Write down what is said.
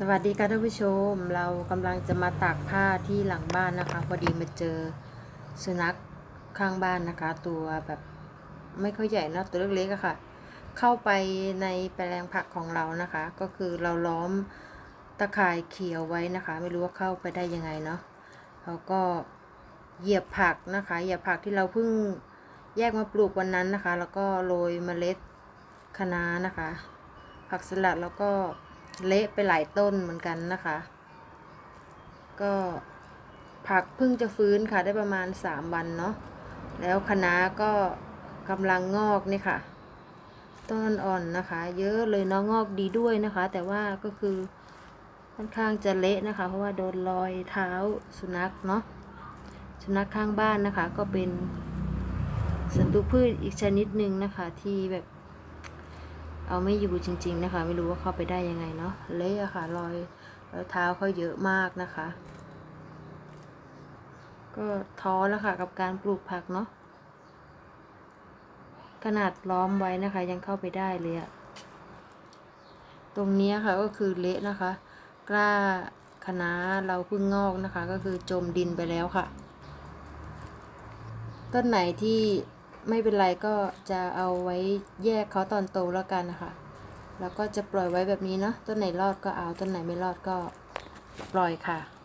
สวัสดีค่ะท่านผู้ชม เรากำลังจะมาตากผ้าที่หลังบ้านนะคะ พอดีมาเจอสุนัขข้างบ้านนะคะ ตัวแบบไม่ค่อยใหญ่นะตัวเล็กๆอะค่ะ เข้าไปในแปลงผักของเรานะคะ ก็คือเราล้อมตะข่ายเขียวไว้นะคะ ไม่รู้ว่าเข้าไปได้ยังไงเนาะเราก็เหยียบผักนะคะเหยียบผักที่เราเพิ่งแยกมาปลูกวันนั้นนะคะ แล้วก็โรยเมล็ดคะน้านะคะ ผักสลัดแล้วก็ เละไปหลายต้นเหมือนกันนะคะ ก็ผักเพิ่งจะฟื้นค่ะได้ประมาณ 3 วันเนาะแล้วคะน้าก็กำลังงอกนี่ค่ะ ต้นอ่อนนะคะ เยอะเลยเนาะงอกดีด้วยนะคะ แต่ว่าก็คือค่อนข้างจะเละนะคะ เพราะว่าโดนรอยเท้าสุนัขเนาะสุนัขข้างบ้านนะคะ ก็เป็นศัตรูพืชอีกชนิดหนึ่งนะคะ ที่แบบ เอาไม่อยู่จริง ๆนะคะ ไม่รู้ว่าเข้าไปได้ยังไงเนาะเละค่ะรอยรอยเท้าเขาเยอะมากนะคะ ก็ท้อแล้วค่ะกับการปลูกผักเนาะขนาดล้อมไว้นะคะ ยังเข้าไปได้เลยอะตรงนี้ค่ะก็คือเละนะคะ กล้าคณะเราเพิ่งงอกนะคะ ก็คือจมดินไปแล้วค่ะ ต้นไหนที่ ไม่เป็นไรก็จะเอาไว้แยกเขาตอนโตแล้วกันนะคะแล้วก็จะปล่อยไว้แบบนี้เนาะต้นไหนรอดก็เอาต้นไหนไม่รอดก็ปล่อยค่ะ